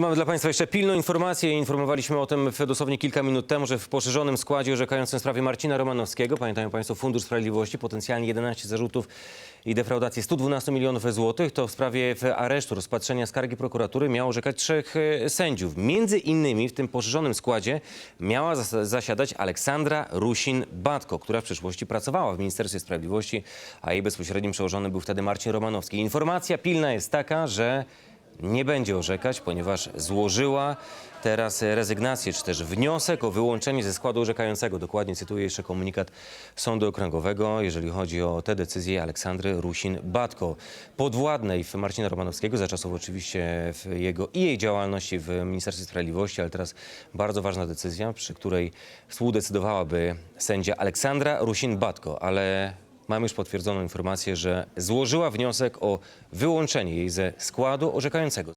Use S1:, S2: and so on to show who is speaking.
S1: Mamy dla Państwa jeszcze pilną informację. Informowaliśmy o tym w dosłownie kilka minut temu, że w poszerzonym składzie orzekającym w sprawie Marcina Romanowskiego, pamiętają Państwo Fundusz Sprawiedliwości, potencjalnie 11 zarzutów i defraudację 112 milionów złotych, to w sprawie w aresztu rozpatrzenia skargi prokuratury miało orzekać trzech e, sędziów. Między innymi w tym poszerzonym składzie miała zas- zasiadać Aleksandra Rusin-Batko, która w przeszłości pracowała w Ministerstwie Sprawiedliwości, a jej bezpośrednim przełożony był wtedy Marcin Romanowski. Informacja pilna jest taka, że nie będzie orzekać, ponieważ złożyła teraz rezygnację, czy też wniosek o wyłączenie ze składu orzekającego. Dokładnie cytuję jeszcze komunikat Sądu Okręgowego, jeżeli chodzi o tę decyzję Aleksandry Rusin-Batko. Podwładnej w Marcina Romanowskiego, za czasów oczywiście jego i jej działalności w Ministerstwie Sprawiedliwości, ale teraz bardzo ważna decyzja, przy której współdecydowałaby sędzia Aleksandra Rusin-Batko, ale Mamy już potwierdzoną informację, że złożyła wniosek o wyłączenie jej ze składu orzekającego.